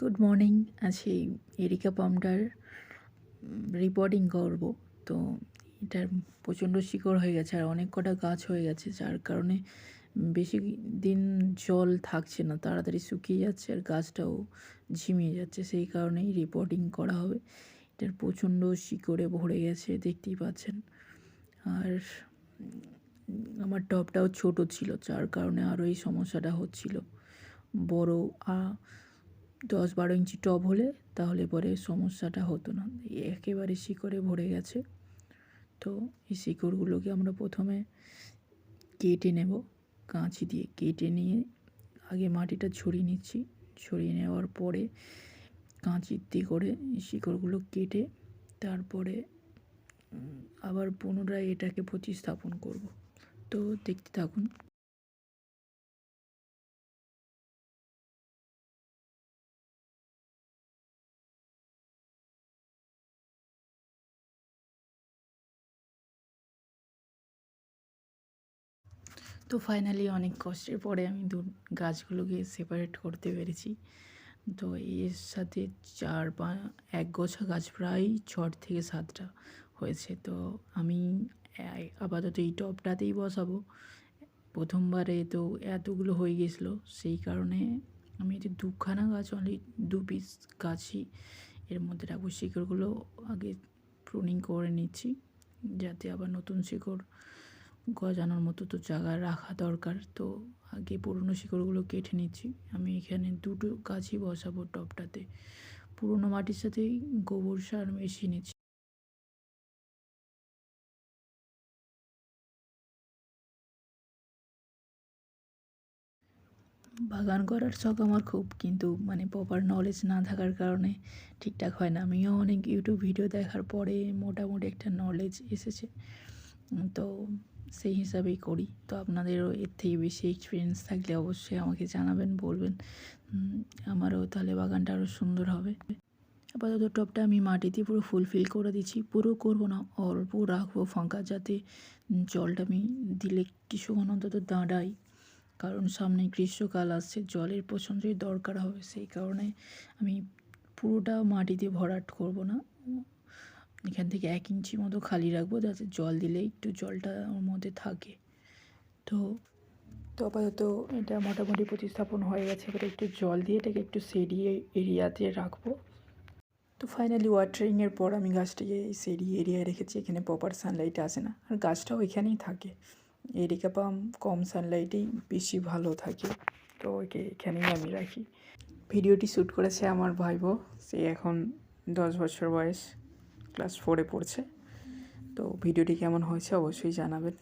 Good morning আজকে এরিকা পাম্পটার রিপোর্টিং করব। তো এটার প্রচণ্ড শিকড় হয়ে গেছে আর অনেক কটা গাছ হয়ে গেছে, যার কারণে বেশি দিন জল থাকছে না, তাড়াতাড়ি শুকিয়ে যাচ্ছে আর গাছটাও ঝিমিয়ে যাচ্ছে, সেই কারণেই রিপোর্টিং করা হবে। এটার প্রচণ্ড শিকড়ে ভরে গেছে, দেখতেই পাচ্ছেন। আর আমার টবটাও ছোট ছিল, যার কারণে আরও এই সমস্যাটা হচ্ছিল। বড় দশ বারো ইঞ্চি টব হলে তাহলে পরে সমস্যাটা হতো না। একেবারে শিকড়ে ভরে গেছে। তো এই শিকড়গুলোকে আমরা প্রথমে কেটে নেব। কাঁচি দিয়ে কেটে নিয়ে আগে মাটিটা ছড়িয়ে নিচ্ছি। ছড়িয়ে নেওয়ার পরে কাঁচিতে করে শিকড়গুলো কেটে তারপরে আবার পুনরায় এটাকে প্রতিস্থাপন করব। তো দেখতে থাকুন। তো ফাইনালি অনেক কষ্টের পরে আমি দু গাছগুলোকে সেপারেট করতে পেরেছি। তো এর সাথে চার পা, এক গোছা গাছ প্রায় ছট থেকে সাতটা হয়েছে। তো আমি আপাতত এই টবটাতেই বসাবো। প্রথমবারে তো এতগুলো হয়ে গেছিল, সেই কারণে আমি যে দুখানা গাছ অনলি দু পিস গাছই এর মধ্যে রাখব। শিকড়গুলো আগে প্রুনিং করে নিচ্ছি, যাতে আবার নতুন শিকড় গজানোর মতো তো জায়গা রাখা দরকার। তো আগে পুরনো শিকড়গুলো কেটে নিচ্ছি। আমি এখানে দুটো গাছই বসাবো টবটাতে পুরনো মাটির সাথেই গোবর সার মিশিয়ে নিচ্ছি। বাগান করার শখ আমার খুব, কিন্তু মানে প্রপার নলেজ না থাকার কারণে ঠিকঠাক হয় না। আমিও অনেক ইউটিউব ভিডিও দেখার পরে মোটামুটি একটা নলেজ এসেছে। তো সেই হিসাবেই করি। তো আপনাদেরও এর থেকে বেশি এক্সপিরিয়েন্স থাকলে অবশ্যই আমাকে জানাবেন, বলবেন আমারও তাহলে বাগানটা আরও সুন্দর হবে। আপাতত টপটা আমি মাটিতে পুরো ফুলফিল করে দিচ্ছি। পুরো করব না, অল্প রাখব ফাঁকা যাতে জলটা আমি দিলে কিছুক্ষণ অন্তত দাঁড়াই। কারণ সামনে গ্রীষ্মকাল আসছে, জলের প্রচণ্ডই দরকার হবে। সেই কারণে আমি পুরোটা মাটিতে ভরাট করব না। এখান থেকে এক ইঞ্চি মতো খালি রাখব, যাতে জল দিলে একটু জলটা ওর মধ্যে থাকে। তো তো আপাতত এটা মোটামুটি প্রতিস্থাপন হয়ে গেছে। এবারে একটু জল দিয়ে এটাকে একটু সেরিয়ে এরিয়াতে রাখব। তো ফাইনালি ওয়াটারিংয়ের পর আমি গাছটাকে সেরি এরিয়ায় রেখেছি। এখানে প্রপার সানলাইট আসে না। আর গাছটাও এখানেই থাকে। এরিকা পাম কম সানলাইটেই বেশি ভালো থাকে। তো ওকে এখানেই আমি রাখি। ভিডিওটি শ্যুট করেছে আমার ভাইবো সে এখন দশ বছর বয়স। ক্লাস ফোরে পড়ছে। তো ভিডিওটি কেমন হয়েছে অবশ্যই জানাবেন।